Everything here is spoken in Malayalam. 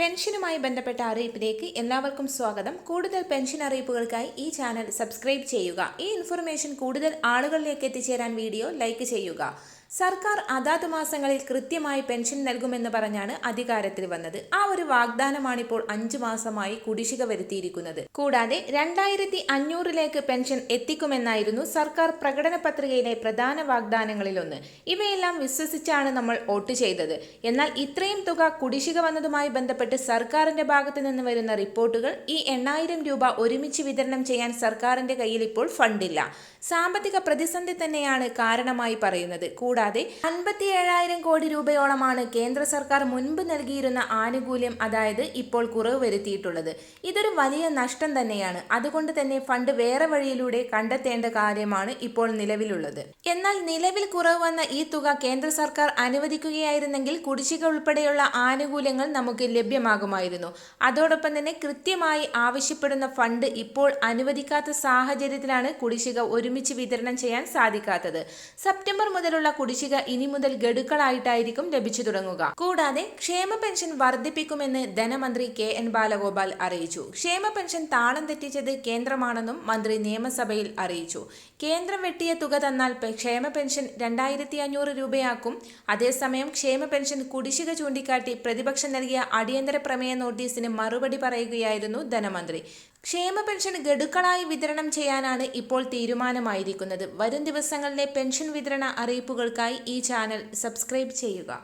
പെൻഷനുമായി ബന്ധപ്പെട്ട അറിയിപ്പിലേക്ക് എല്ലാവർക്കും സ്വാഗതം. കൂടുതൽ പെൻഷൻ അറിയിപ്പുകൾക്കായി ഈ ചാനൽ സബ്സ്ക്രൈബ് ചെയ്യുക. ഈ ഇൻഫർമേഷൻ കൂടുതൽ ആളുകളിലേക്ക് എത്തിച്ചേരാൻ വീഡിയോ ലൈക്ക് ചെയ്യുക. സർക്കാർ അതാത് മാസങ്ങളിൽ കൃത്യമായി പെൻഷൻ നൽകുമെന്ന് പറഞ്ഞാണ് അധികാരത്തിൽ വന്നത്. ആ ഒരു വാഗ്ദാനമാണിപ്പോൾ അഞ്ചു മാസമായി കുടിശ്ശിക വരുത്തിയിരിക്കുന്നത്. കൂടാതെ രണ്ടായിരത്തി അഞ്ഞൂറിലേക്ക് പെൻഷൻ എത്തിക്കുമെന്നായിരുന്നു സർക്കാർ പ്രകടന പത്രികയിലെ പ്രധാന വാഗ്ദാനങ്ങളിലൊന്ന്. ഇവയെല്ലാം വിശ്വസിച്ചാണ് നമ്മൾ വോട്ട് ചെയ്തത്. എന്നാൽ ഇത്രയും തുക കുടിശ്ശിക വന്നതുമായി ബന്ധപ്പെട്ട് സർക്കാരിന്റെ ഭാഗത്തു നിന്ന് വരുന്ന റിപ്പോർട്ടുകൾ ഈ എണ്ണായിരം രൂപ ഒരുമിച്ച് വിതരണം ചെയ്യാൻ സർക്കാരിന്റെ കയ്യിൽ ഇപ്പോൾ ഫണ്ടില്ല. സാമ്പത്തിക പ്രതിസന്ധി തന്നെയാണ് കാരണമായി പറയുന്നത്. കൂടാതെ അൻപത്തി ഏഴായിരം കോടി രൂപയോളമാണ് കേന്ദ്ര സർക്കാർ മുൻപ് നൽകിയിരുന്ന ആനുകൂല്യം അതായത് ഇപ്പോൾ കുറവ് വരുത്തിയിട്ടുള്ളത്. ഇതൊരു വലിയ നഷ്ടം തന്നെയാണ്. അതുകൊണ്ട് തന്നെ ഫണ്ട് വേറെ വഴിയിലൂടെ കണ്ടെത്തേണ്ട കാര്യമാണ് ഇപ്പോൾ നിലവിലുള്ളത്. എന്നാൽ നിലവിൽ കുറവ് വന്ന ഈ തുക കേന്ദ്ര സർക്കാർ അനുവദിക്കുകയായിരുന്നെങ്കിൽ കുടിശ്ശിക ഉൾപ്പെടെയുള്ള ആനുകൂല്യങ്ങൾ നമുക്ക് ലഭ്യമാകുമായിരുന്നു. അതോടൊപ്പം തന്നെ കൃത്യമായി ആവശ്യപ്പെടുന്ന ഫണ്ട് ഇപ്പോൾ അനുവദിക്കാത്ത സാഹചര്യത്തിലാണ് കുടിശ്ശിക ഒരുമിച്ച് വിതരണം ചെയ്യാൻ സാധിക്കാത്തത്. സെപ്റ്റംബർ മുതലുള്ള കുടിശ്ശിക ഇനി മുതൽ ഗഡുക്കളായിട്ടായിരിക്കും ലഭിച്ചു തുടങ്ങുക. കൂടാതെ ക്ഷേമ പെൻഷൻ വർദ്ധിപ്പിക്കുമെന്ന് ധനമന്ത്രി കെ എൻ ബാലഗോപാൽ അറിയിച്ചു. ക്ഷേമ പെൻഷൻ താളം തെറ്റിച്ചത് കേന്ദ്രമാണെന്നും മന്ത്രി നിയമസഭയിൽ അറിയിച്ചു. കേന്ദ്രം വെട്ടിയ തുക തന്നാൽ ക്ഷേമ പെൻഷൻ രണ്ടായിരത്തി അഞ്ഞൂറ് രൂപയാക്കും. അതേസമയം ക്ഷേമ പെൻഷൻ കുടിശ്ശിക ചൂണ്ടിക്കാട്ടി പ്രതിപക്ഷം നൽകിയ അടിയന്തര പ്രമേയ നോട്ടീസിന് മറുപടി പറയുകയായിരുന്നു ധനമന്ത്രി. ക്ഷേമ പെൻഷൻ ഗഡുക്കളായി വിതരണം ചെയ്യാനാണ് ഇപ്പോൾ തീരുമാനമായിരിക്കുന്നത്. വരും ദിവസങ്ങളിലെ പെൻഷൻ വിതരണ അറിയിപ്പുകൾക്കായി ഈ ചാനൽ സബ്സ്ക്രൈബ് ചെയ്യുക.